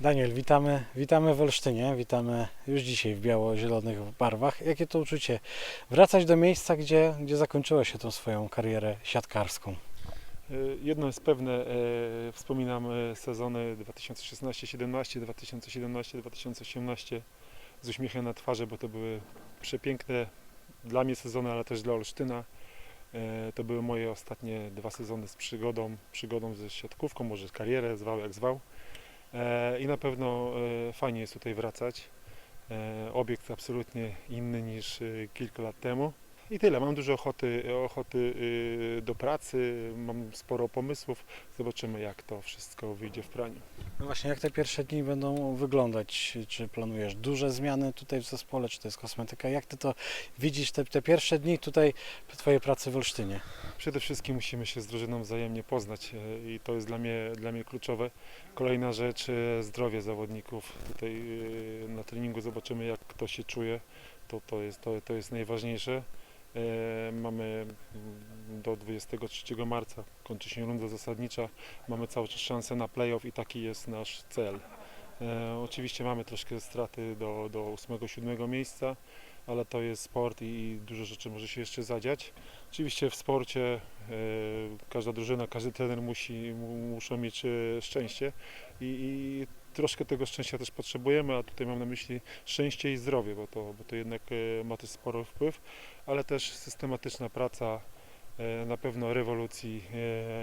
Daniel, witamy, witamy w Olsztynie, witamy już dzisiaj w biało-zielonych barwach. Jakie to uczucie wracać do miejsca, gdzie, gdzie zakończyła się tą swoją karierę siatkarską? E, Jedno jest pewne, e, wspominam e, sezony 2016-17, 2017-2018 z uśmiechem na twarzy, bo to były przepiękne dla mnie sezony, ale też dla Olsztyna. E, To były moje ostatnie dwa sezony z przygodą, przygodą ze siatkówką, może karierę, zwał jak zwał. E, I na pewno e, fajnie jest tutaj wracać. Obiekt absolutnie inny niż kilka lat temu. I tyle. Mam dużo ochoty, ochoty y, do pracy, mam sporo pomysłów. Zobaczymy, jak to wszystko wyjdzie w praniu. No właśnie, jak te pierwsze dni będą wyglądać? Czy planujesz duże zmiany tutaj w zespole, czy to jest kosmetyka? Jak ty to widzisz, te, te pierwsze dni tutaj twojej pracy w Olsztynie? Przede wszystkim musimy się z drużyną wzajemnie poznać e, i to jest dla mnie, dla mnie kluczowe. Kolejna rzecz, e, zdrowie zawodników. Tutaj e, na treningu zobaczymy, jak kto się czuje. To, to, jest, to, to jest najważniejsze. E, Mamy mm, do 23 marca, kończy się runda zasadnicza. Mamy cały czas szansę na playoff i taki jest nasz cel. E, Oczywiście mamy troszkę straty do, do 8-7 miejsca, ale to jest sport i, dużo rzeczy może się jeszcze zadziać. Oczywiście w sporcie e, każda drużyna, każdy trener musi, mu- muszą mieć szczęście i, i troszkę tego szczęścia też potrzebujemy, a tutaj mam na myśli szczęście i zdrowie, bo to, bo to jednak e, ma też sporo wpływ, ale też systematyczna praca. e, Na pewno rewolucji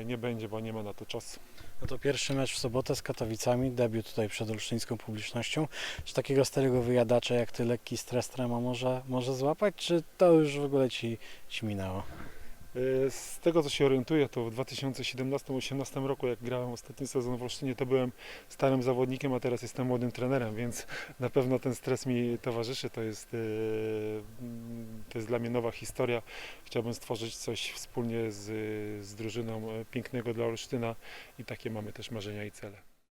e, nie będzie, bo nie ma na to czasu. No to pierwszy mecz w sobotę z Katowicami, debiut tutaj przed olsztyńską publicznością. Czy takiego starego wyjadacza jak ty lekki stres trema może, może złapać, czy to już w ogóle ci, ci minęło? E, Z tego co się orientuję, to w 2017-2018 roku, jak grałem ostatni sezon w Olsztynie, to byłem starym zawodnikiem, a teraz jestem młodym trenerem, więc na pewno ten stres mi towarzyszy. To jest, mm, to jest dla mnie nowa historia. Chciałbym stworzyć coś wspólnie z, z drużyną e, pięknego dla Olsztyna i takie mamy też marzenia i cele.